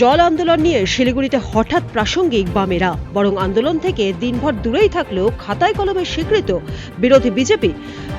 জল আন্দোলন নিয়ে শিলিগুড়িতে হঠাৎ প্রাসঙ্গিক বামেরা, বরং আন্দোলন থেকে দিনভর দূরেই থাকলেও খাতায় কলমে স্বীকৃত বিরোধী বিজেপি।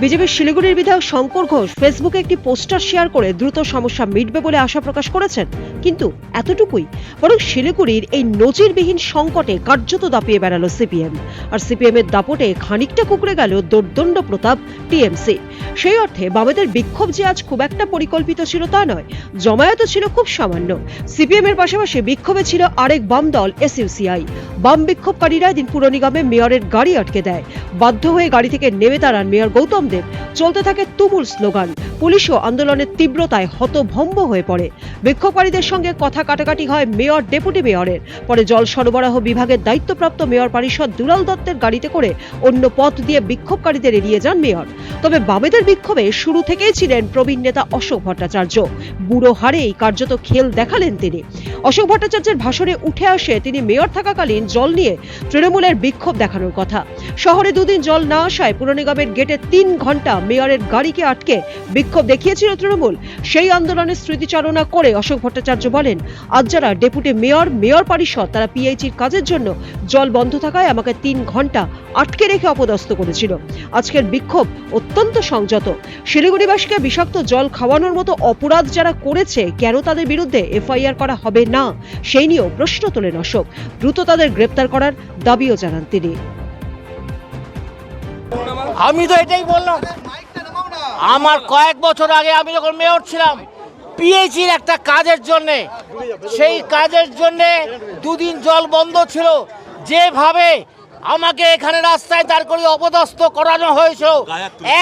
বিজেপির শিলিগুড়ির বিধায়ক শঙ্কর ঘোষ ফেসবুকে একটি পোস্টার শেয়ার করে দ্রুত সমস্যা মিটবে বলে আশা প্রকাশ করেছেন। কিন্তু এতটুকুই, বরং শিলিগুড়ির এই নজিরবিহীন সংকটে কার্যত দাপিয়ে বেড়ালো সিপিএম। আর সিপিএম এর দাপটে খানিকটা কুকড়ে গেল দোর্দণ্ড প্রতাপ টিএমসি। সেই অর্থে বামেদের বিক্ষোভ যে আজ খুব একটা পরিকল্পিত ছিল তা নয়, জমায়েত ছিল খুব সামান্য। সিপিএম এর পাশাপাশি বিক্ষোভে ছিল আরেক বাম দল, এসইউসিআই। বাম বিক্ষোভকারীরা দিন পুর নিগমে মেয়রের গাড়ি আটকে দেয়। বাধ্য হয়ে গাড়ি থেকে নেমে দাঁড়ান মেয়র গৌতম দেব। চলতে থাকে তুমুল স্লোগান। পুলিশও আন্দোলনের তীব্রতায় হতভম্ব হয়ে পড়ে। বিক্ষোভকারীদের সঙ্গে কথা কাটাকাটি হয় মেয়র, ডেপুটি মেয়রের। পরে জল সরবরাহ বিভাগের দায়িত্বপ্রাপ্ত মেয়র পরিষদ দুলাল দত্তের গাড়িতে করে অন্য পথ দিয়ে বিক্ষোভকারীদের এড়িয়ে যান মেয়র। তবে বামেদের বিক্ষোভে শুরু থেকেই ছিলেন প্রবীণ নেতা অশোক ভট্টাচার্য। বুড়ো হারেই কার্যত খেল দেখালেন তিনি। অশোক ভট্টাচার্যের ভাষণে উঠে আসে তিনি মেয়র থাকাকালীন জল নিয়ে তৃণমূলের বিক্ষোভ দেখানোর কথা। শহরে দুদিন জল না আসায় পুর নিগমের গেটে তিন ঘণ্টা মেয়রের গাড়িকে আটকে বিক্ষোভ দেখিয়েছিল তৃণমূল সেই আন্দোলনের স্মৃতিচারণা করে অশোক ভট্টাচার্য বলেন, আজ যারা ডেপুটি মেয়র মেয়র পরিষদ, তারা পিএইচির কাজের জন্য জল বন্ধ থাকায় আমাকে তিন ঘণ্টা আটকে রেখে অপদস্থ করেছিল। আজকের বিক্ষোভ অত্যন্ত সংযত। শিলিগুড়িবাসীকে বিষাক্ত জল খাওয়ানোর মতো অপরাধ যারা করেছে, কেন তাদের বিরুদ্ধে এফআইআর করা হবে না? সেই নিয়েও প্রশ্ন তোলেন অশোক। দ্রুত তাদের গ্রেপ্তার করার দাবিও জানান তিনি। আমি তো এটাই বললাম। আমার কয়েক বছর আগে আমি যখন মেয়র ছিলাম পিএইচির একটা কাজের জন্যে, সেই কাজের জন্যে দুদিন জল বন্ধ ছিল। যেভাবে আমাকে এখানে রাস্তায় দাঁড় করে অপদস্থ করানো হয়েছিল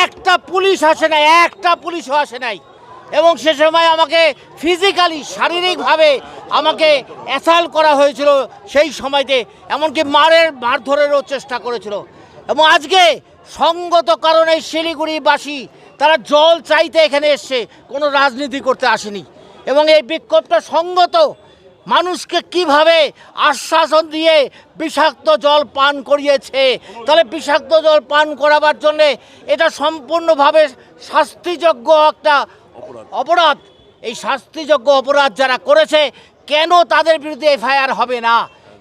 একটা পুলিশ আসে নাই, একটা পুলিশও আসে নাই। এবং সে সময় আমাকে ফিজিক্যালি শারীরিকভাবে আমাকে অ্যাসাল করা হয়েছিল, সেই সময়তে। এমনকি মারের মারধরেরও চেষ্টা করেছিল। এবং আজকে সঙ্গত কারণে শিলিগুড়িবাসী তারা জল চাইতে এখানে এসছে কোনো রাজনীতি করতে আসেনি। এবং এই বিক্ষোভটা সঙ্গত মানুষকে কীভাবে আশ্বাসন দিয়ে বিষাক্ত জল পান করিয়েছে তাহলে বিষাক্ত জল পান করাবার জন্যে এটা সম্পূর্ণভাবে শাস্তিযোগ্য একটা অপরাধ। এই শাস্তিযোগ্য অপরাধ যারা করেছে কেন তাদের বিরুদ্ধে এফআইআর হবে না?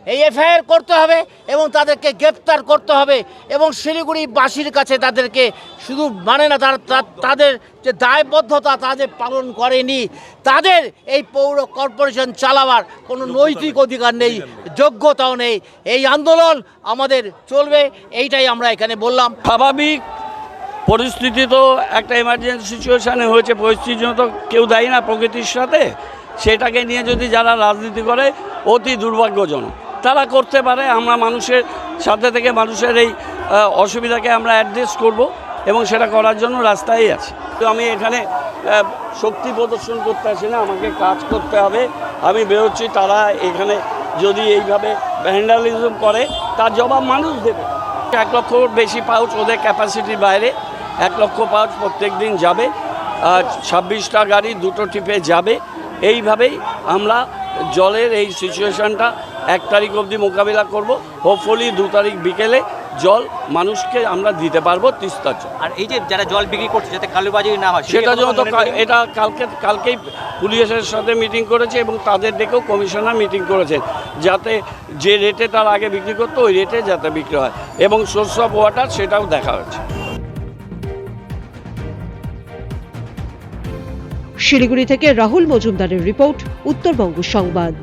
এই এফআইআর করতে হবে এবং তাদেরকে গ্রেপ্তার করতে হবে এবং শিলিগুড়িবাসীর কাছে তাদেরকে শুধু মানে না তার তাদের যে দায়বদ্ধতা তাদের পালন করেনি তাদের এই পৌর কর্পোরেশন চালাবার কোনো নৈতিক অধিকার নেই যোগ্যতাও নেই। এই আন্দোলন আমাদের চলবে এইটাই আমরা এখানে বললাম। স্বাভাবিক পরিস্থিতি তো একটা এমার্জেন্সি সিচুয়েশানে হয়েছে পরিস্থিতির জন্য তো কেউ দেয় না প্রকৃতির সাথে। সেটাকে নিয়ে যদি যারা রাজনীতি করে অতি দুর্ভাগ্যজনক। তারা করতে পারে, আমরা মানুষের সাথে থেকে মানুষের এই অসুবিধাকে আমরা অ্যাড্রেস করব এবং সেটা করার জন্য রাস্তায় আছি। তো আমি এখানে শক্তি প্রদর্শন করতে আসি না, আমাকে কাজ করতে হবে। আমি বেরোচ্ছি, তারা এখানে যদি এইভাবে ভ্যান্ডালিজম করে, তার জবাব মানুষ দেবে। এক লক্ষ বেশি পাউচ ওদের ক্যাপাসিটির বাইরে, এক লক্ষ পাউচ প্রত্যেক দিন যাবে ছাব্বিশটা গাড়ি দুটো টিপে যাবে। এইভাবেই আমরা জলের এই সিচুয়েশনটা এক তারিখ অবধি মোকাবিলা করব। হোপফুলি দু তারিখ বিকেলে জল মানুষকে আমরা দিতে পারব তিস্তার জল। আর এই যে যারা জল বিক্রি করছে যাতে কালোবাজি না হয় সেটার জন্য তো সেটা এটা কালকে কালকেই পুলিশের সাথে মিটিং করেছে এবং তাদের ডেকেও কমিশনার মিটিং করেছেন যাতে যে রেটে তার আগে বিক্রি করতো ওই রেটে যাতে বিক্রি হয় এবং সোর্স অফ ওয়াটার সেটাও দেখা হচ্ছে। শিলিগুড়ি থেকে রাহুল মজুমদারের রিপোর্ট উত্তরবঙ্গ সংবাদ।